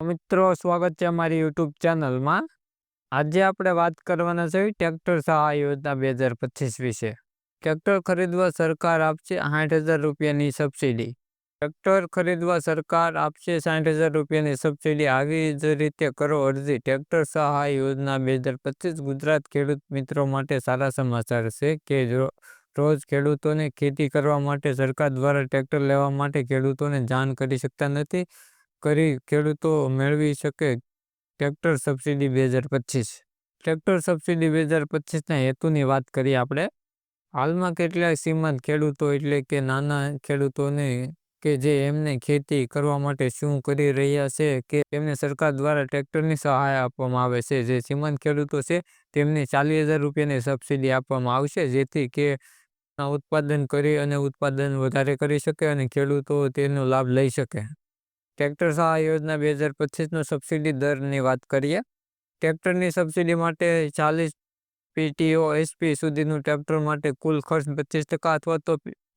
મિત્રો, સ્વાગત છે અમારી યુટ્યુબ ચેનલમાં. આજે આપણે વાત કરવાના છે ટ્રેક્ટર સહાય યોજના બે હજાર પચીસ વિશે. ટ્રેક્ટર ખરીદવા સરકાર આપશે સાઠ હજાર રૂપિયાની સબસિડી. ટ્રેક્ટર ખરીદવા સરકાર આપશે સાઠ હજાર રૂપિયાની સબસિડી. આવી જ રીતે કરો અરજી. ટ્રેક્ટર સહાય યોજના બે હજાર પચીસ ગુજરાત ખેડૂત મિત્રો માટે સારા સમાચાર છે કે જો, રોજ ખેડૂતોને ખેતી કરવા માટે સરકાર દ્વારા ટ્રેક્ટર લેવા માટે ખેડૂતોને જાણ કરી શકતા નથી. કરી ખેડૂતો મેળવી શકે ટ્રેક્ટર સબસિડી બે હજાર પચીસ. ટ્રેક્ટર સબસિડી બે હજાર પચીસના હેતુની વાત કરીએ આપણે. હાલમાં કેટલાય સીમાંત ખેડૂતો એટલે કે નાના ખેડૂતોને કે જે એમને ખેતી કરવા માટે શું કરી રહ્યા છે કે એમને સરકાર દ્વારા ટ્રેક્ટરની સહાય આપવામાં આવે છે. જે સીમાંત ખેડૂતો છે તેમને ચાલીસ હજાર રૂપિયાની સબસિડી આપવામાં આવશે, જેથી કે ઉત્પાદન કરી અને ઉત્પાદન વધારે કરી શકે અને ખેડૂતો તેનો લાભ લઈ શકે. ટ્રેક્ટર સહાય યોજના બે હજાર પચીસનો સબસિડી દરની વાત કરીએ. ટ્રેક્ટરની સબસિડી માટે ચાલીસ પીટીઓ એસપી સુધીનું ટ્રેક્ટર માટે કુલ ખર્ચ પચીસ ટકા અથવા તો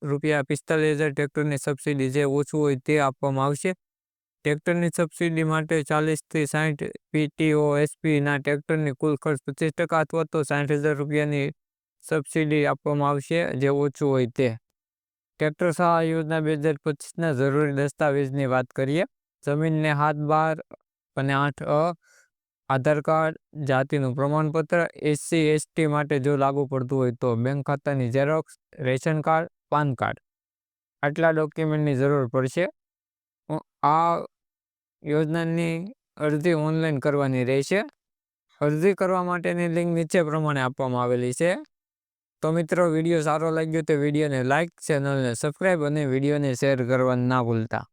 રૂપિયા પિસ્તાલીસ હજાર ટ્રેક્ટરની સબસિડી જે ઓછું હોય તે આપવામાં આવશે. ટ્રેક્ટરની સબસિડી માટે ચાલીસથી સાઠ પીટીઓ એસપીના ટ્રેક્ટરની કુલ ખર્ચ પચીસ ટકા અથવા તો સાઠ હજાર રૂપિયાની સબસિડી આપવામાં આવશે જે ઓછું હોય તે. ટ્રેક્ટર સહાય યોજના બે હજાર પચીસના જરૂરી દસ્તાવેજની વાત કરીએ. જમીનને હાથ બાર અને આઠ અ, આધાર કાર્ડ, જાતિનું પ્રમાણપત્ર, એસસી, એસટી માટે જો લાગુ પડતું હોય તો બેંક ખાતાની xerox ration card, PAN card. આટલા ડોક્યુમેન્ટની જરૂર પડશે. આ યોજનાની અરજી ઓનલાઈન કરવાની રહેશે. અરજી કરવા માટેની લિંક નીચે પ્રમાણે આપવામાં આવેલી છે. તો મિત્રો, વીડિયો સારો લાગ્યો તો વિડીયોને લાઇક ચેનલને સબસ્ક્રાઈબ અને વિડીયોને શેર કરવા ના ભૂલતા.